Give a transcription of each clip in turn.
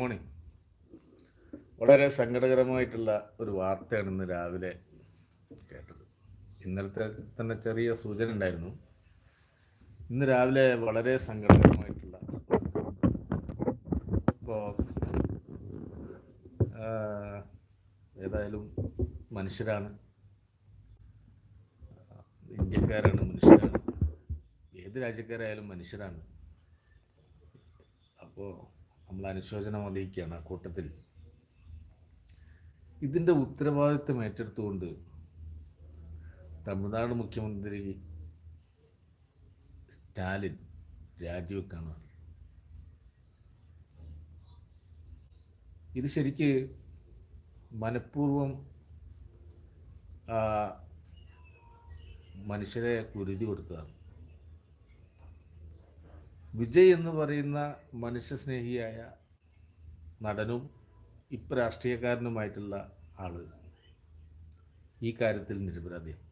Morning വളരെ സങ്കടകരമായിട്ടുള്ള ഒരു വാർത്തയാണ് ഇന്ന് രാവിലെ കേട്ടത്. ഇന്നലത്തെ തന്നെ ചെറിയ സൂചന ഉണ്ടായിരുന്നു. ഇന്ന് രാവിലെ വളരെ സങ്കടകരമായിട്ടുള്ള ഇപ്പോൾ ഏതായാലും മനുഷ്യരാണ്. ഇന്ത്യക്കാരാണ് മനുഷ്യരാണ്. ഏത് രാജ്യക്കാരായാലും മനുഷ്യരാണ്. അപ്പോൾ നമ്മൾ അനുശോചനം അറിയിക്കുകയാണ് ആ കൂട്ടത്തിൽ. ഇതിന്റെ ഉത്തരവാദിത്വം ഏറ്റെടുത്തുകൊണ്ട് തമിഴ്നാട് മുഖ്യമന്ത്രി സ്റ്റാലിൻ രാജിവെക്കാണ് ഇത് ശരിക്ക് മനഃപൂർവം മനുഷ്യരെ കുരുതി കൊടുത്തതാണ്. വിജയ് എന്ന് പറയുന്ന മനുഷ്യസ്നേഹിയായ നടനും ഇപ്പം രാഷ്ട്രീയക്കാരനുമായിട്ടുള്ള ആൾ. ഈ കാര്യത്തിൽ നിരപരാധിയാണ്.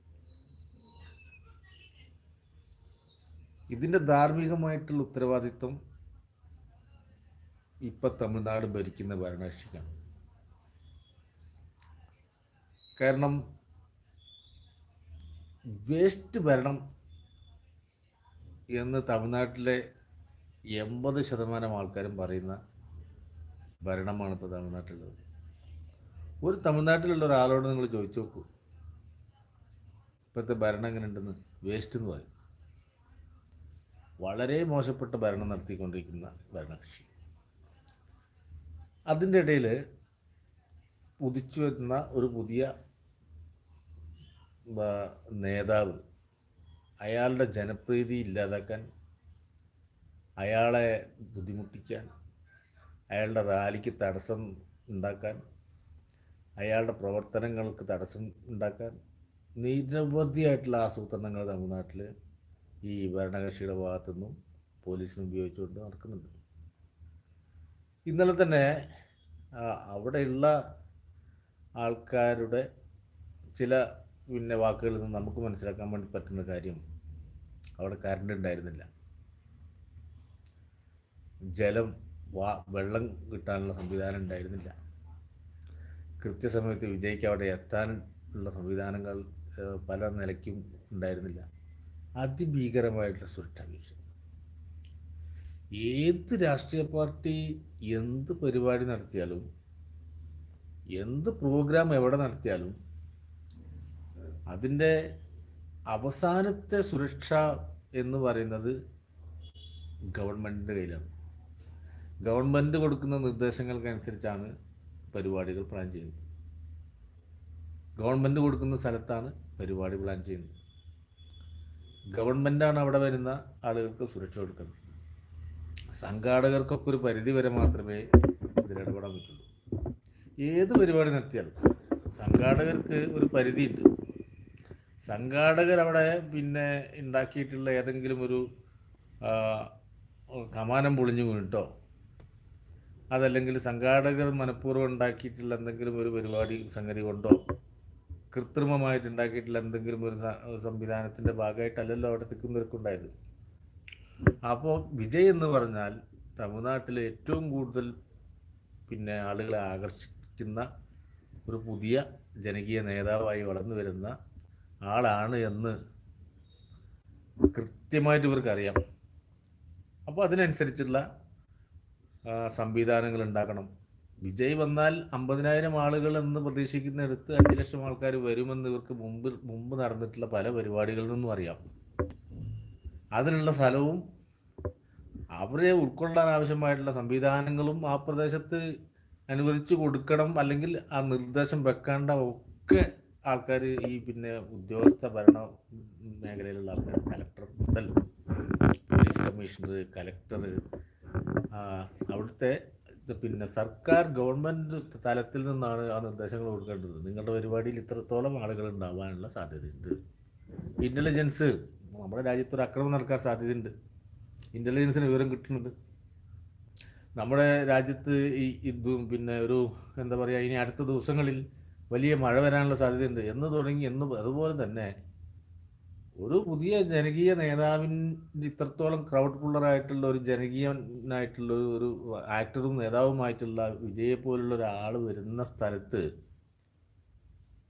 ഇതിന്റെ ധാർമ്മികമായിട്ടുള്ള ഉത്തരവാദിത്വം ഇപ്പം തമിഴ്നാട് ഭരിക്കുന്ന ഭരണകക്ഷിക്കാണ്. കാരണം വേസ്റ്റ് ഭരണം എന്ന് തമിഴ്നാട്ടിലെ എൺപത് ശതമാനം ആൾക്കാരും പറയുന്ന ഭരണമാണ് ഇപ്പോൾ തമിഴ്നാട്ടിലുള്ളത്. ഒരു തമിഴ്നാട്ടിലുള്ള ഒരാളോട് നിങ്ങൾ ചോദിച്ചു നോക്കൂ. ഇപ്പോഴത്തെ ഭരണം എങ്ങനെ ഉണ്ടെന്ന് വേസ്റ്റ് എന്ന് പറയും. വളരെ മോശപ്പെട്ട ഭരണം നടത്തിക്കൊണ്ടിരിക്കുന്ന ഭരണകക്ഷി. അതിന്റെ ഇടയിൽ ഉദിച്ചു വരുന്ന ഒരു പുതിയ നേതാവ് അയാളുടെ ജനപ്രീതി ഇല്ലാതാക്കാൻ അയാളെ ബുദ്ധിമുട്ടിക്കാൻ അയാളുടെ റാലിക്ക് തടസ്സം ഉണ്ടാക്കാൻ അയാളുടെ പ്രവർത്തനങ്ങൾക്ക് തടസ്സം ഉണ്ടാക്കാൻ നിരവധിയായിട്ടുള്ള ആസൂത്രണങ്ങൾ തമിഴ്നാട്ടിൽ ഈ ഭരണകക്ഷിയുടെ ഭാഗത്തു നിന്നും പോലീസിനും ഉപയോഗിച്ചുകൊണ്ട് നടക്കുന്നുണ്ട്. ഇന്നലെ തന്നെ അവിടെയുള്ള ആൾക്കാരുടെ ചില പിന്നെ വാക്കുകളിൽ നിന്ന് നമുക്ക് മനസ്സിലാക്കാൻ വേണ്ടി പറ്റുന്ന കാര്യം അവിടെ കറണ്ട് ഉണ്ടായിരുന്നില്ല. ജലം വാ വെള്ളം കിട്ടാനുള്ള സംവിധാനം ഉണ്ടായിരുന്നില്ല. കൃത്യസമയത്ത് വിജയ്ക്ക് അവിടെ എത്താനുള്ള സംവിധാനങ്ങൾ പല നിലയ്ക്കും ഉണ്ടായിരുന്നില്ല. അതിഭീകരമായിട്ടുള്ള സുരക്ഷാ ഭീഷണി. ഏത് രാഷ്ട്രീയ പാർട്ടി എന്ത് പരിപാടി നടത്തിയാലും എന്ത് പ്രോഗ്രാം എവിടെ നടത്തിയാലും അതിന്റെ അവസാനത്തെ സുരക്ഷ എന്ന് പറയുന്നത് ഗവൺമെന്റിന്റെ കയ്യിലാണ്. ഗവൺമെന്റ് കൊടുക്കുന്ന നിർദ്ദേശങ്ങൾക്കനുസരിച്ചാണ് പരിപാടികൾ പ്ലാൻ ചെയ്യുന്നത്. ഗവൺമെന്റ് കൊടുക്കുന്ന സ്ഥലത്താണ് പരിപാടി പ്ലാൻ ചെയ്യുന്നത്. ഗവൺമെന്റാണ് അവിടെ വരുന്ന ആളുകൾക്ക് സുരക്ഷ കൊടുക്കുന്നത്. സംഘാടകർക്കൊക്കെ ഒരു പരിധി വരെ മാത്രമേ ഇതിൽ ഇടപെടാൻ പറ്റുള്ളൂ. ഏത് പരിപാടി നടത്തിയാലും സംഘാടകർക്ക് ഒരു പരിധിയുണ്ട്. സംഘാടകർ അവിടെ പിന്നെ ഉണ്ടാക്കിയിട്ടുള്ള ഏതെങ്കിലും ഒരു കമാനം പൊളിഞ്ഞു വീണിട്ടോ അതല്ലെങ്കിൽ സംഘാടകർ മനഃപൂർവം ഉണ്ടാക്കിയിട്ടുള്ള എന്തെങ്കിലും ഒരു പരിപാടി സംഗതി കൊണ്ടോ? കൃത്രിമമായിട്ട് ഉണ്ടാക്കിയിട്ടുള്ള എന്തെങ്കിലും ഒരു സംവിധാനത്തിന്റെ ഭാഗമായിട്ടല്ലല്ലോ അവിടെ തിക്കുന്നിരക്കുണ്ടായത് അപ്പോൾ വിജയ് എന്ന് പറഞ്ഞാൽ തമിഴ്നാട്ടിലെ ഏറ്റവും കൂടുതൽ പിന്നെ ആളുകളെ ആകർഷിക്കുന്ന ഒരു പുതിയ ജനകീയ നേതാവായി വളർന്നു വരുന്ന ആളാണ് എന്ന് കൃത്യമായിട്ട് ഇവർക്കറിയാം. അപ്പോൾ അതിനനുസരിച്ചുള്ള സംവിധാനങ്ങൾ ഉണ്ടാക്കണം. വിജയ് വന്നാൽ അമ്പതിനായിരം ആളുകൾ എന്ന് പ്രതീക്ഷിക്കുന്നിടത്ത് അഞ്ച് ലക്ഷം ആൾക്കാർ വരുമെന്ന് ഇവർക്ക് മുമ്പ് മുമ്പ് നടന്നിട്ടുള്ള പല പരിപാടികളിൽ നിന്നും അറിയാം. അതിനുള്ള സ്ഥലവും അവരെ ഉൾക്കൊള്ളാൻ ആവശ്യമായിട്ടുള്ള സംവിധാനങ്ങളും ആ പ്രദേശത്ത് അനുവദിച്ചു കൊടുക്കണം അല്ലെങ്കിൽ ആ നിർദ്ദേശം വെക്കേണ്ട ഒക്കെ ആൾക്കാർ ഈ പിന്നെ ഉദ്യോഗസ്ഥ ഭരണ മേഖലയിലുള്ള ആൾക്കാർ കലക്ടർ മുതൽ പോലീസ് കമ്മീഷണർ കലക്ടർ അവിടുത്തെ പിന്നെ സർക്കാർ ഗവൺമെന്റ് തലത്തിൽ നിന്നാണ് ആ നിർദ്ദേശങ്ങൾ കൊടുക്കേണ്ടത്. നിങ്ങളുടെ പരിപാടിയിൽ ഇത്രത്തോളം ആളുകൾ ഉണ്ടാവാനുള്ള സാധ്യതയുണ്ട്. ഇന്റലിജൻസ് നമ്മുടെ രാജ്യത്ത് ഒരു അക്രമം നടക്കാൻ സാധ്യതയുണ്ട്. ഇന്റലിജൻസിന് വിവരം കിട്ടുന്നുണ്ട്. നമ്മുടെ രാജ്യത്ത് ഈ ഇത് പിന്നെ ഒരു എന്താ പറയുക ഇനി അടുത്ത ദിവസങ്ങളിൽ വലിയ മഴ വരാനുള്ള സാധ്യതയുണ്ട്. എന്ന് തുടങ്ങി എന്ന് അതുപോലെ തന്നെ ഒരു പുതിയ ജനകീയ നേതാവിന്റെ ഇത്രത്തോളം ക്രൗഡ് പുള്ളറായിട്ടുള്ള ഒരു ജനകീയനായിട്ടുള്ള ഒരു ആക്ടറും നേതാവുമായിട്ടുള്ള വിജയെ പോലുള്ള ഒരാൾ വരുന്ന സ്ഥലത്ത്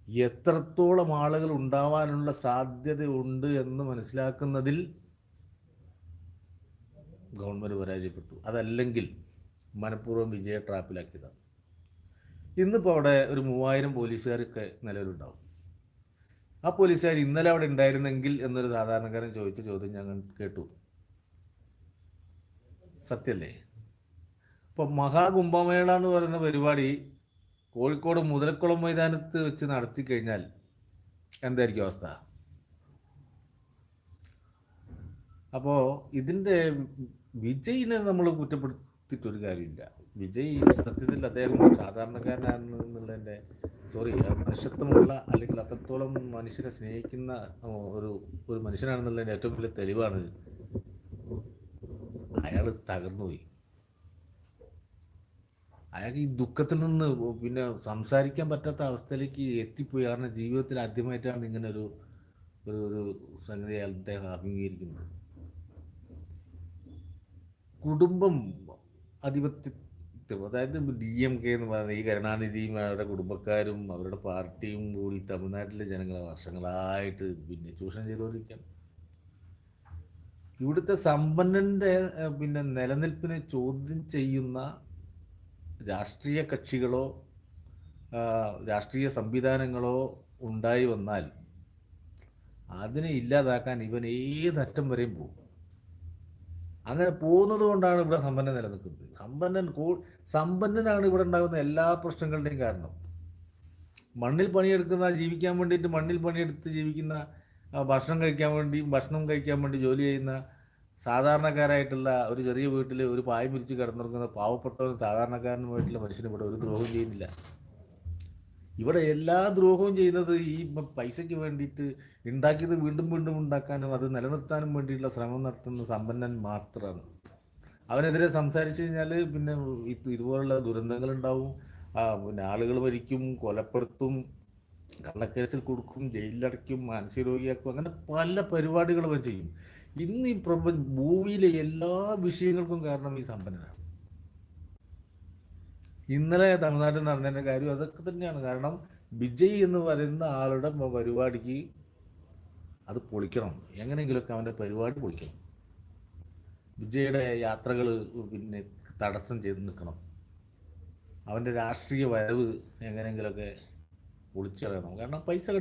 എത്രത്തോളം ആളുകൾ ഉണ്ടാവാനുള്ള സാധ്യതയുണ്ട് എന്ന് മനസ്സിലാക്കുന്നതിൽ ഗവൺമെന്റ് പരാജയപ്പെട്ടു. അതല്ലെങ്കിൽ മനഃപൂർവം വിജയ ട്രാപ്പിലാക്കിയതാണ്. ഇന്നിപ്പോൾ അവിടെ ഒരു മൂവായിരം പോലീസുകാരൊക്കെ നിലവിലുണ്ടാവും. ആ പോലീസുകാർ ഇന്നലെ അവിടെ ഉണ്ടായിരുന്നെങ്കിൽ എന്നൊരു സാധാരണക്കാരൻ ചോദിച്ച ചോദ്യം ഞങ്ങൾ കേട്ടു. സത്യല്ലേ ഇപ്പോൾ മഹാകുംഭമേള എന്ന് പറയുന്ന പരിപാടി കോഴിക്കോട് മുതലക്കുളം മൈതാനത്ത് വെച്ച് നടത്തി കഴിഞ്ഞാൽ എന്തായിരിക്കും അവസ്ഥ? അപ്പോൾ ഇതിന്റെ വിജയിനെ നമ്മൾ കുറ്റപ്പെടുത്തിയിട്ടൊരു കാര്യമില്ല. വിജയ് സത്യത്തിൽ അദ്ദേഹം സാധാരണക്കാരനാണെന്നുള്ളതിന്റെ സോറി മനുഷ്യത്വമുള്ള അല്ലെങ്കിൽ അത്രത്തോളം മനുഷ്യനെ സ്നേഹിക്കുന്ന ഒരു ഒരു മനുഷ്യനാണെന്നുള്ളതിന്റെ ഏറ്റവും വലിയ തെളിവാണ് അയാൾ തകർന്നുപോയി അയാൾക്ക് ഈ ദുഃഖത്തിൽ നിന്ന് പിന്നെ സംസാരിക്കാൻ പറ്റാത്ത അവസ്ഥയിലേക്ക് എത്തിപ്പോയി. കാരണം ജീവിതത്തിൽ ആദ്യമായിട്ടാണ് ഇങ്ങനെ ഒരു ഒരു ഒരു സംഗതി അദ്ദേഹം അഭിമുഖീകരിക്കുന്നത്. കുടുംബം ആധിപത്യം അതായത് ഡി എം കെ എന്ന് പറയുന്ന ഈ കരുണാനിധിയും അവരുടെ കുടുംബക്കാരും അവരുടെ പാർട്ടിയും കൂടി തമിഴ്നാട്ടിലെ ജനങ്ങളെ വർഷങ്ങളായിട്ട് പിന്നെ ചൂഷണം ചെയ്തുകൊണ്ടിരിക്കുകയാണ്. ഇവിടുത്തെ സമ്പന്നന്റെ പിന്നെ നിലനിൽപ്പിനെ ചോദ്യം ചെയ്യുന്ന രാഷ്ട്രീയ കക്ഷികളോ രാഷ്ട്രീയ സംവിധാനങ്ങളോ ഉണ്ടായി വന്നാൽ അതിനെ ഇല്ലാതാക്കാൻ ഇവൻ ഏതറ്റം വരെയും പോകും. അങ്ങനെ പോകുന്നത് കൊണ്ടാണ് ഇവിടെ സമ്പന്നൻ നിലനിൽക്കുന്നത്. സമ്പന്നൻ കൂ സമ്പന്നനാണ് ഇവിടെ ഉണ്ടാകുന്ന എല്ലാ പ്രശ്നങ്ങളുടെയും കാരണം. മണ്ണിൽ പണിയെടുക്കുന്ന ജീവിക്കാൻ വേണ്ടിയിട്ട് മണ്ണിൽ പണിയെടുത്ത് ജീവിക്കുന്ന ഭക്ഷണം കഴിക്കാൻ വേണ്ടി ഭക്ഷണം കഴിക്കാൻ വേണ്ടി ജോലി ചെയ്യുന്ന സാധാരണക്കാരായിട്ടുള്ള ഒരു ചെറിയ വീട്ടിൽ ഒരു പായ പിരിച്ച് കിടന്നിറങ്ങുന്ന പാവപ്പെട്ടവരും വീട്ടിലെ മനുഷ്യന് ഇവിടെ ഒരു ദ്രോഹം ചെയ്യുന്നില്ല. ഇവിടെ എല്ലാ ദ്രോഹവും ചെയ്യുന്നത് ഈ പൈസയ്ക്ക് വേണ്ടിയിട്ട് ഉണ്ടാക്കിയത് വീണ്ടും വീണ്ടും ഉണ്ടാക്കാനും അത് നിലനിർത്താനും വേണ്ടിയിട്ടുള്ള ശ്രമം നടത്തുന്ന സമ്പന്നൻ മാത്രമാണ് അവനെതിരെ സംസാരിച്ചു കഴിഞ്ഞാൽ പിന്നെ ഇതുപോലുള്ള ദുരന്തങ്ങൾ ഉണ്ടാവും പിന്നെ ആളുകൾ മരിക്കും കൊലപ്പെടുത്തും കള്ളക്കേസിൽ കൊടുക്കും ജയിലിലടയ്ക്കും മാനസിക രോഗിയാക്കും അങ്ങനെ പല പരിപാടികളും അവൻ ചെയ്യും. ഇന്ന് ഈ പ്രപഞ്ച ഭൂമിയിലെ എല്ലാ വിഷയങ്ങൾക്കും കാരണം ഈ സമ്പന്നനാണ്. ഇന്നലെ തമിഴ്നാട്ടിൽ നടന്നതിന്റെ കാര്യം അതൊക്കെ തന്നെയാണ്. കാരണം വിജയ് എന്ന് പറയുന്ന ആളുടെ പരിപാടിക്ക് അത് പൊളിക്കണം. എങ്ങനെയെങ്കിലുമൊക്കെ അവന്റെ പരിപാടി പൊളിക്കണം. വിജയുടെ യാത്രകൾ പിന്നെ തടസ്സം ചെയ്ത് നിൽക്കണം. അവന്റെ രാഷ്ട്രീയ വരവ് എങ്ങനെയെങ്കിലുമൊക്കെ പൊളിച്ചു കളയണം കാരണം പൈസ ആ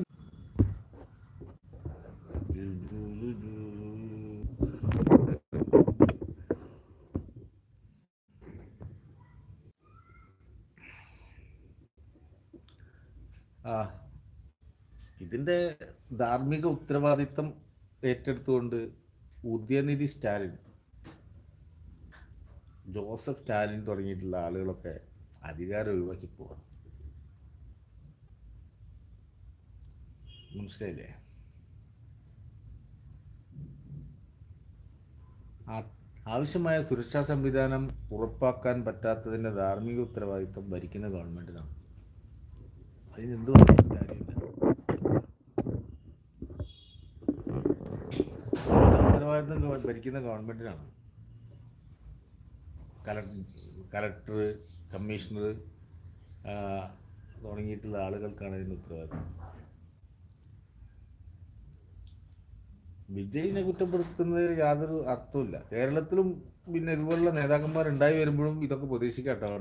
ഇതിന്റെ ധാർമ്മിക ഉത്തരവാദിത്തം ഏറ്റെടുത്തുകൊണ്ട് ഉദയനിധി സ്റ്റാലിൻ ജോസഫ് സ്റ്റാലിൻ തുടങ്ങിയിട്ടുള്ള ആളുകളൊക്കെ അധികാരം ഒഴിവാക്കി പോവാം മനസ്സിലായില്ലേ? ആവശ്യമായ സുരക്ഷാ സംവിധാനം ഉറപ്പാക്കാൻ പറ്റാത്തതിന്റെ ധാർമ്മിക ഉത്തരവാദിത്വം ഭരിക്കുന്ന ഗവൺമെന്റിനാണ് അതിനെന്ത് കാര്യമില്ല ഉത്തരവാദിത്വം ഭരിക്കുന്ന ഗവൺമെന്റിനാണ് കല കലക്ടർ കമ്മീഷണർ തുടങ്ങിയിട്ടുള്ള ആളുകൾക്കാണ് ഇതിന് ഉത്തരവാദിത്വം. വിജയിനെ കുറ്റപ്പെടുത്തുന്നതിൽ യാതൊരു അർത്ഥമില്ല കേരളത്തിലും പിന്നെ ഇതുപോലുള്ള നേതാക്കന്മാർ ഉണ്ടായി വരുമ്പോഴും ഇതൊക്കെ പ്രതീക്ഷിക്കാം കേട്ടോ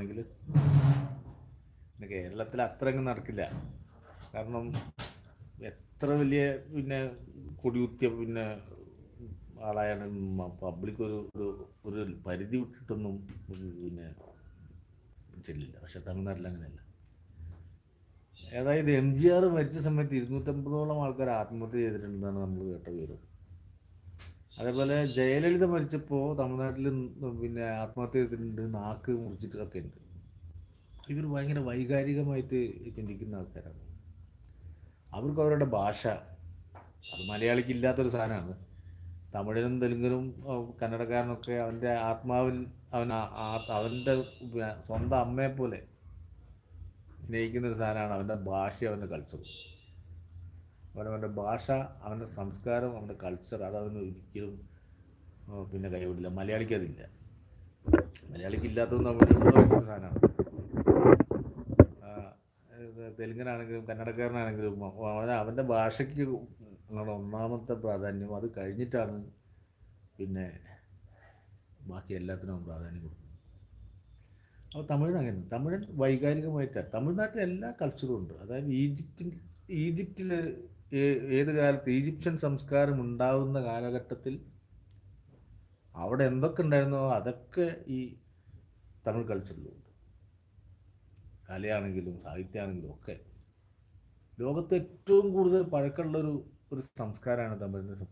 പിന്നെ കേരളത്തിൽ അത്രയൊന്നും നടക്കില്ല. കാരണം എത്ര വലിയ പിന്നെ കൊടികുത്തിയ പിന്നെ ആളായാണ് പബ്ലിക് ഒരു ഒരു ഒരു പരിധി വിട്ടിട്ടൊന്നും പിന്നെ ചെല്ലില്ല പക്ഷെ തമിഴ്നാട്ടിൽ അങ്ങനെയല്ല. അതായത് എം ജി ആർ മരിച്ച സമയത്ത് ഇരുന്നൂറ്റമ്പതോളം ആൾക്കാർ ആത്മഹത്യ ചെയ്തിട്ടുണ്ടെന്നാണ് നമ്മൾ കേട്ട വിവരം. അതേപോലെ ജയലളിത മരിച്ചപ്പോൾ തമിഴ്നാട്ടിൽ പിന്നെ ആത്മഹത്യ ചെയ്തിട്ടുണ്ട് നാക്ക് മുറിച്ചിട്ടൊക്കെ ഉണ്ട്. ഇവർ ഭയങ്കര വൈകാരികമായിട്ട് ചിന്തിക്കുന്ന ആൾക്കാരാണ്. അവർക്ക് അവരുടെ ഭാഷ അത് മലയാളിക്ക് ഇല്ലാത്തൊരു സാധനമാണ്. തമിഴിനും തെലുങ്കിലും കന്നഡക്കാരനൊക്കെ അവന്റെ ആത്മാവിൽ അവൻ അവന്റെ സ്വന്തം അമ്മയെ പോലെ സ്നേഹിക്കുന്ന ഒരു സാധനമാണ് അവന്റെ ഭാഷ അവന്റെ കൾച്ചർ അവനവന്റെ ഭാഷ അവന്റെ സംസ്കാരം അവന്റെ കൾച്ചർ അതവന് ഒരിക്കലും പിന്നെ കൈവിടില്ല. മലയാളിക്ക് അതില്ല. മലയാളിക്ക് ഇല്ലാത്തതെന്ന് നമ്മളുള്ളതായിട്ടൊരു സാധനമാണ്. തെലുങ്കനാണെങ്കിലും കന്നഡക്കാരനാണെങ്കിലും അവൻ അവന്റെ ഭാഷയ്ക്ക് ആണ് ഒന്നാമത്തെ പ്രാധാന്യം അത് കഴിഞ്ഞിട്ടാണ് പിന്നെ ബാക്കി എല്ലാത്തിനും പ്രാധാന്യം കൊടുക്കുന്നത്. അപ്പോൾ തമിഴ് അങ്ങനെ തമിഴൻ വൈകാരികമായിട്ടാണ് തമിഴ്നാട്ടിൽ എല്ലാ കൾച്ചറും ഉണ്ട്. അതായത് ഈജിപ്തിൽ ഈജിപ്തിൽ ഏത് കാലത്ത് ഈജിപ്ഷ്യൻ സംസ്കാരം ഉണ്ടാവുന്ന കാലഘട്ടത്തിൽ അവിടെ എന്തൊക്കെ ഉണ്ടായിരുന്നോ അതൊക്കെ ഈ തമിഴ് കൾച്ചറിലുണ്ട് കലയാണെങ്കിലും സാഹിത്യമാണെങ്കിലും ഒക്കെ ലോകത്ത് ഏറ്റവും കൂടുതൽ പഴക്കമുള്ളൊരു ഒരു സംസ്കാരമാണ് തമിഴിന്റെ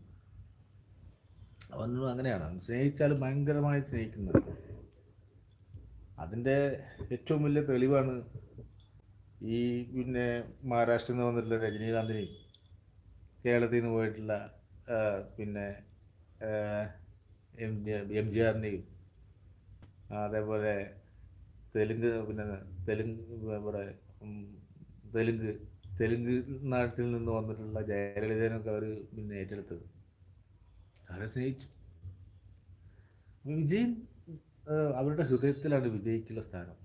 അവനും അങ്ങനെയാണ്. സ്നേഹിച്ചാൽ ഭയങ്കരമായി സ്നേഹിക്കുന്നത്. അതിന്റെ ഏറ്റവും വലിയ തെളിവാണ് ഈ പിന്നെ മഹാരാഷ്ട്രയിൽ നിന്ന് വന്നിട്ടുള്ള രജനീകാന്തിനെയും കേരളത്തിൽ നിന്ന് പോയിട്ടുള്ള പിന്നെ എം ജി എം ജി അതേപോലെ തെലുങ്ക് പിന്നെ തെലുങ്ക് ഇവിടെ തെലുങ്ക് തെലുങ്ക് നാട്ടിൽ നിന്ന് വന്നിട്ടുള്ള ജയലളിതനൊക്കെ അവർ പിന്നെ ഏറ്റെടുത്തത്. അവരെ സ്നേഹിച്ചു. വിജയൻ അവരുടെ ഹൃദയത്തിലാണ് വിജയിക്കുള്ള സ്ഥാനം.